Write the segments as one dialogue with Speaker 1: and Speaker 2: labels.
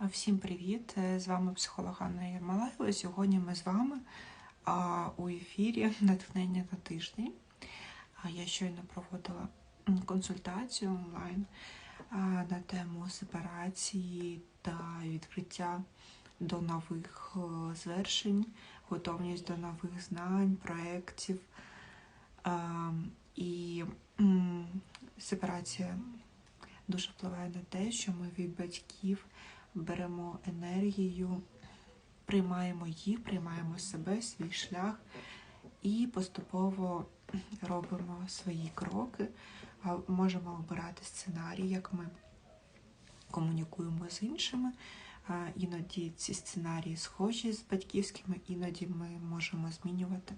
Speaker 1: Всім привіт! З вами психолог Анна Ярмолаєва. Сьогодні ми з вами у ефірі натхнення на тиждень. Я щойно проводила консультацію онлайн на тему сепарації та відкриття до нових е, звершень, готовність до нових знань, проєктів. І сепарація дуже впливає на те, що ми від батьків беремо енергію, приймаємо їх, приймаємо себе, свій шлях і поступово робимо свої кроки, можемо обирати сценарій, як ми комунікуємо з іншими. Іноді ці сценарії схожі з батьківськими, іноді ми можемо змінювати.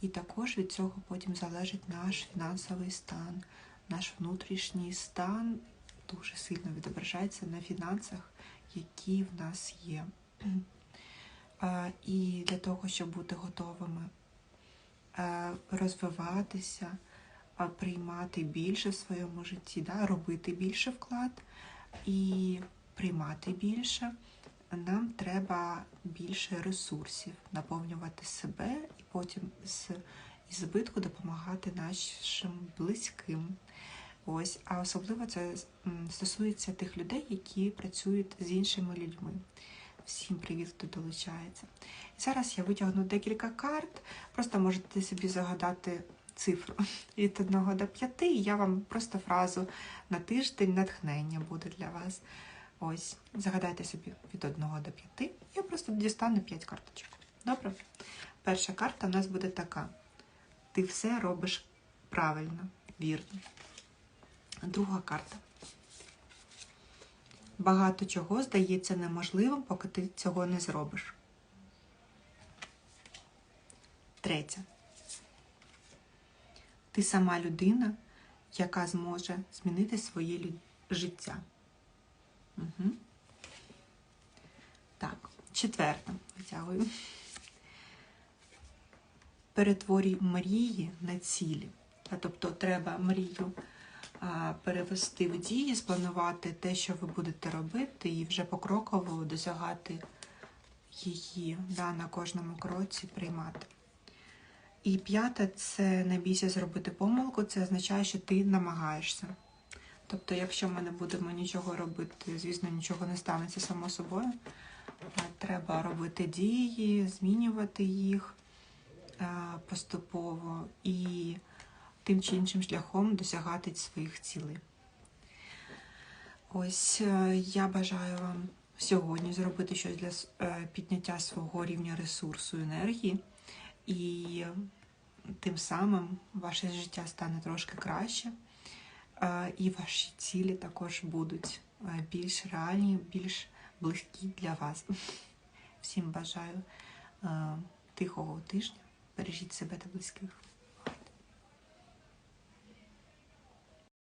Speaker 1: І також від цього потім залежить наш фінансовий стан, наш внутрішній стан дуже сильно відображається на фінансах, які в нас є. І для того, щоб бути готовими розвиватися, приймати більше в своєму житті, да, робити більше вклад і приймати більше, нам треба більше ресурсів, наповнювати себе і потім з збитку допомагати нашим близьким. Ось, а особливо це стосується тих людей, які працюють з іншими людьми. Всім привіт, хто долучається. І зараз я витягну декілька карт, просто можете собі загадати цифру від 1 до 5, і я вам просто фразу на тиждень натхнення буде для вас. Ось, загадайте собі від 1 до 5. Я просто дістану 5 карточок. Добре? Перша карта у нас буде така: ти все робиш правильно, вірно. Друга карта. Багато чого здається неможливим, поки ти цього не зробиш. Третя. Ти сама людина, яка зможе змінити своє життя. Угу. Так, четверта. Витягую. Перетворюй мрії на цілі. А, Тобто треба мрію перевести в дії, спланувати те, що ви будете робити, і вже покроково досягати її да, на кожному кроці приймати. І п'яте це не бійся зробити помилку, це означає, що ти намагаєшся. Тобто, якщо ми не будемо нічого робити, звісно, нічого не станеться само собою. Треба робити дії, змінювати їх поступово і тим чи іншим шляхом досягати своїх цілей. Ось е, я бажаю вам сьогодні зробити щось для е, підняття свого рівня ресурсу енергії, і тим самим ваше життя стане трошки краще, е, і ваші цілі також будуть більш реальні, більш близькі для вас. Всім бажаю тихого тижня. Бережіть себе та близьких.